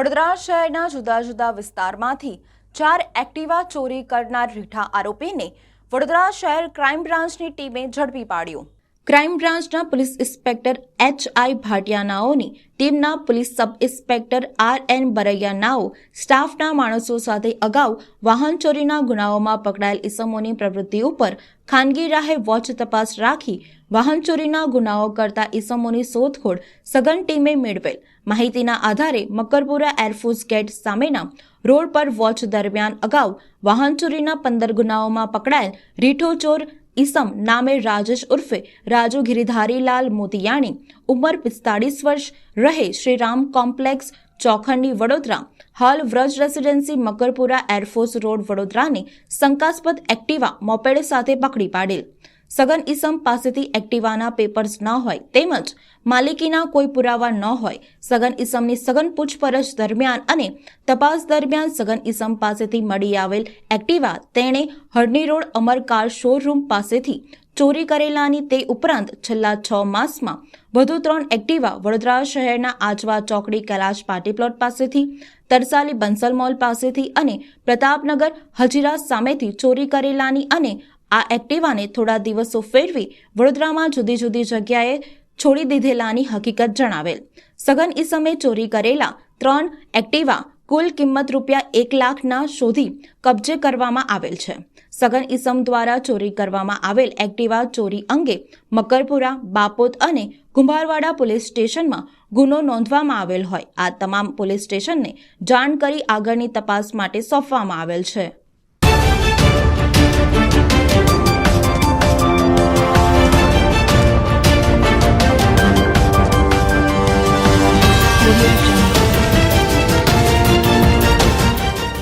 વડોદરા શહેરના જુદા જુદા વિસ્તારમાંથી ચાર એક્ટિવા ચોરી કરનાર રીઠા આરોપીને વડોદરા શહેર ક્રાઇમ બ્રાન્ચની ટીમે ઝડપી પાડ્યો. ક્રાઇમ બ્રાન્ચના પોલીસ ઇન્સ્પેક્ટર એચ આઈ ભાટિયાનાઓની ટીમના police sub inspector R N બરૈયાનાઓ, સ્ટાફના માણસો સાથે અગાઉ વાહન ચોરીના ગુનાઓમાં પકડાયેલ ઇસમોની પ્રવૃત્તિ ઉપર ખાનગી રાહે વોચ તપાસ રાખી વાહન ચોરીના ગુનાઓ કરતા ઇસમોની શોધખોળ સઘન ટીમે મેળવેલ. માહિતીના આધારે મકરપુરા એરફોર્સ ગેટ સામેના રોડ પર વોચ દરમિયાન અગાઉ વાહન ચોરીના પંદર ગુનાઓમાં પકડાયેલ રીઠો ચોર ઈસમ નામે રાજેશ ઉર્ફે રાજુ ગિરિધારીલાલ મોતિયાણી. ઉંમર પિસ્તાળીસ વર્ષ. રહે શ્રીરામ કોમ્પ્લેક્સ ચોખંડી વડોદરા. હાલ Vraj residency Makarpura air force road વડોદરાને શંકાસ્પદ એક્ટિવા મોપેડ સાથે પકડી પાડેલ. સગન ઈસમ પાસેથી એક્ટિવાના પેપર્સ ન હોય તેમજ માલિકીના કોઈ પુરાવા ન હોય સગન ઈસમની સઘન પૂછપરછ દરમિયાન અને તપાસ દરમિયાન સગન ઈસમ પાસેથી મળી આવેલ એક્ટિવા તેણે હળની રોડ અમરકાર શોરૂમ પાસેથી ચોરી કરેલાની તે ઉપરાંત છેલ્લા છ માસમાં વધુ ત્રણ એક્ટિવા વડોદરા શહેરના આજવા ચોકડી કૈલાશ પાર્ટી પ્લોટ પાસેથી, તરસાલી બંસલ મોલ પાસેથી અને પ્રતાપનગર હજીરા સામેથી ચોરી કરેલાની અને આ એક્ટિવાને થોડા દિવસો ફેરવી વડોદરામાં જુદી જુદી જગ્યાએ છોડી દીધેલાની હકીકત જણાવેલ. સઘન ઈસમે ચોરી કરેલા ત્રણ એક્ટિવા કુલ કિંમત રૂપિયા એક લાખના શોધી કબજે કરવામાં આવેલ છે. સઘન ઈસમ દ્વારા ચોરી કરવામાં આવેલ એક્ટિવા ચોરી અંગે મકરપુરા બાપોત અને કુંભારવાડા પોલીસ સ્ટેશનમાં ગુનો નોંધવામાં આવેલ હોય. આ તમામ પોલીસ સ્ટેશનને જાણ કરી આગળની તપાસ માટે સોંપવામાં આવેલ છે.